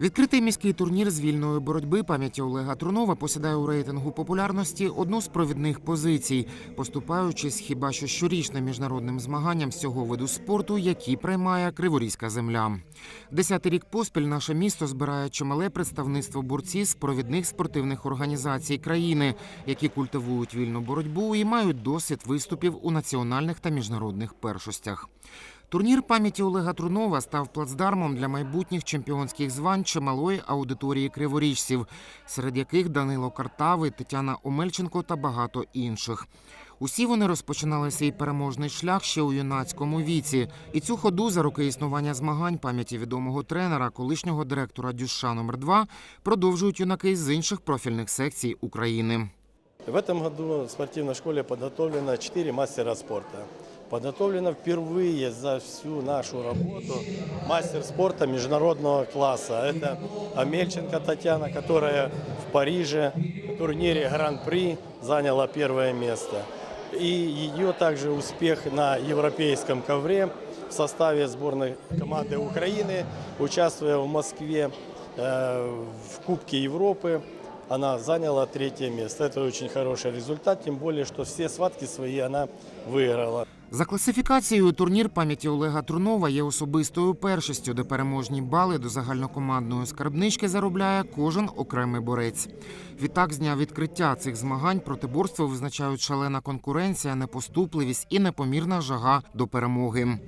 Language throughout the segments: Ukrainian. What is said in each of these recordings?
Відкритий міський турнір з вільної боротьби пам'яті Олега Трунова посідає у рейтингу популярності одну з провідних позицій, поступаючись хіба що щорічним міжнародним змаганням з цього виду спорту, які приймає Криворізька земля. Десятий рік поспіль наше місто збирає чимале представництво борців з провідних спортивних організацій країни, які культивують вільну боротьбу і мають досвід виступів у національних та міжнародних першостях. Турнір пам'яті Олега Трунова став плацдармом для майбутніх чемпіонських звань чималої аудиторії криворіжців, серед яких Данило Картави, Тетяна Омельченко та багато інших. Усі вони розпочинали свій переможний шлях ще у юнацькому віці, і цю ходу за роки існування змагань пам'яті відомого тренера, колишнього директора Дюша номер 2 продовжують юнаки з інших профільних секцій України. В этом году в спортивной школе подготовлено 4 мастера спорта. Подготовлено впервые за всю нашу работу мастер спорта международного класса. Это Амельченко Татьяна, которая в Париже в турнире Гран-при заняла первое место. И ее также успех на европейском ковре в составе сборной команды Украины, участвуя в Москве э, в Кубке Европы, она заняла третье место. Это очень хороший результат, тем более, что все схватки свои она выиграла. За класифікацією турнір пам'яті Олега Трунова є особистою першістю, де переможні бали до загальнокомандної скарбнички заробляє кожен окремий борець. Відтак, з дня відкриття цих змагань протиборство визначають шалена конкуренція, непоступливість і непомірна жага до перемоги.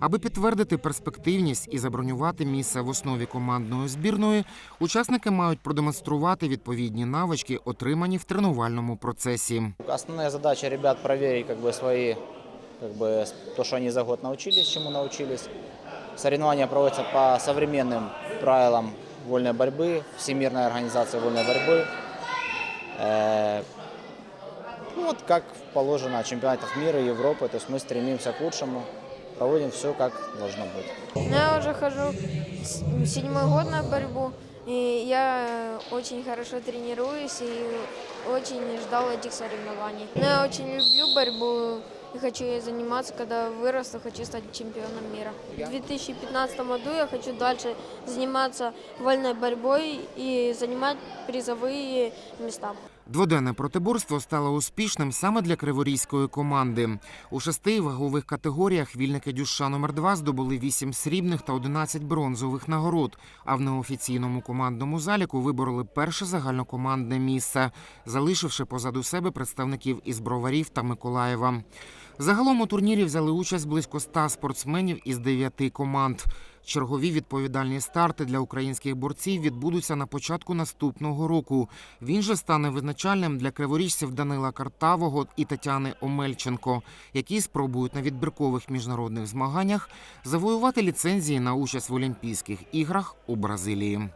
Аби підтвердити перспективність і забронювати місце в основі командної збірної, учасники мають продемонструвати відповідні навички, отримані в тренувальному процесі. Основная задача ребят бы свои, как бы с- то, что они за год научились, чему научились. Соревнования проводятся по современным правилам вольной борьбы, Всемирной организации вольной борьбы. Э, ну вот как положено на чемпионатах мира, Европы, то есть мы стремимся к лучшему, проводим все как должно быть. Ну, Я уже хожу с- седьмой год на борьбу, и я очень хорошо тренируюсь и очень ждал этих соревнований. Но я очень люблю борьбу и хочу ей заниматься, когда вырасту, хочу стать чемпионом мира. В 2015 году я хочу дальше заниматься вольной борьбой и занимать призовые места. Дводенне протиборство стало успішним саме для криворізької команди. У шести вагових категоріях вільники Дюша номер 2 здобули 8 срібних та 11 бронзових нагород. А в неофіційному командному заліку вибороли перше загальнокомандне місце, залишивши позаду себе представників із Броварів та Миколаєва. Загалом у турнірі взяли участь близько 100 спортсменів із 9 команд. Чергові відповідальні старти для українських борців відбудуться на початку наступного року. Він же стане визначальним для криворіжців Данила Картавого і Тетяни Омельченко, які спробують на відбіркових міжнародних змаганнях завоювати ліцензії на участь в Олімпійських іграх у Бразилії.